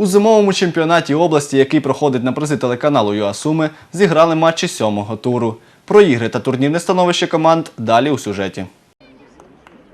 У зимовому чемпіонаті області, який проходить на призи телеканалу ЮАСуми, зіграли матчі сьомого туру. Про ігри та турнірне становище команд далі у сюжеті.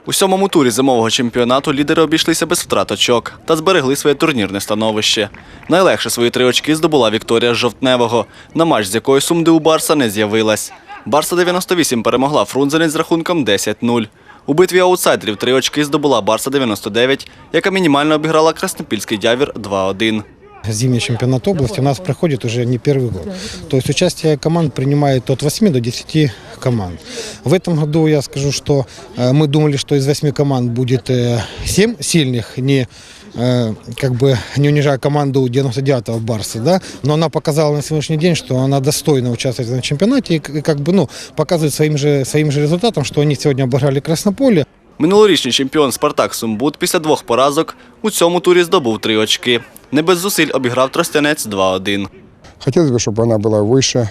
У сьомому турі зимового чемпіонату лідери обійшлися без втрат очок та зберегли своє турнірне становище. Найлегше свої три очки здобула Вікторія Жовтневого, на матч з якої сумди у Барса не з'явилась. Барса 98 перемогла Фрунзенець з рахунком 10-0. У битві аутсайдерів три очки здобула Барса 99, яка мінімально обіграла Краснопільський дявір 2-1. Зимний чемпионат области у нас проходит уже не первый год. То есть участие команд принимает от 8 до 10 команд. В этом году я скажу, что э, мы думали, что из 8 команд будет 7 сильных, не э, как бы не унижая команду 99-го Барса, да, но она показала на сегодняшний день, что она достойна участвовать в этом чемпионате и к- как бы, ну, показывает своим же, своим же результатом, что они сегодня обыграли Краснополе, Минулорічний чемпіон Спартак Сумбут після двох поразок у цьому турі здобув три очки. Не без зусиль обіграв Тростянець 2-1. Хотелось бы, чтобы она была выше.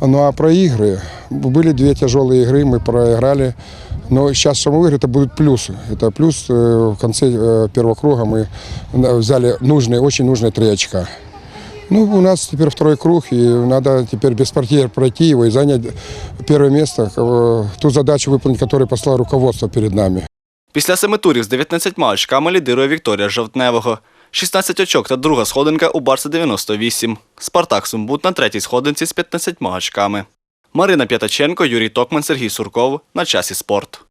Ну а про игры. Были две тяжелые игры, мы проиграли. Но сейчас, что мы выиграли, это будут плюсы. Это плюс э, в конце э, первого круга мы э, взяли нужные, очень нужные три очка. Ну, у нас теперь второй круг, и надо теперь без партии пройти его и занять первое место, э, ту задачу выполнить, которую послало руководство перед нами. Після семи турів з 19 очками лідирує Вікторія Жовтневого. 16 очок та друга сходинка у Барса 98. Спартак Сумбут на третій сходинці з 15 очками. Марина П'ятаченко, Юрій Токман, Сергій Сурков. На часі спорт.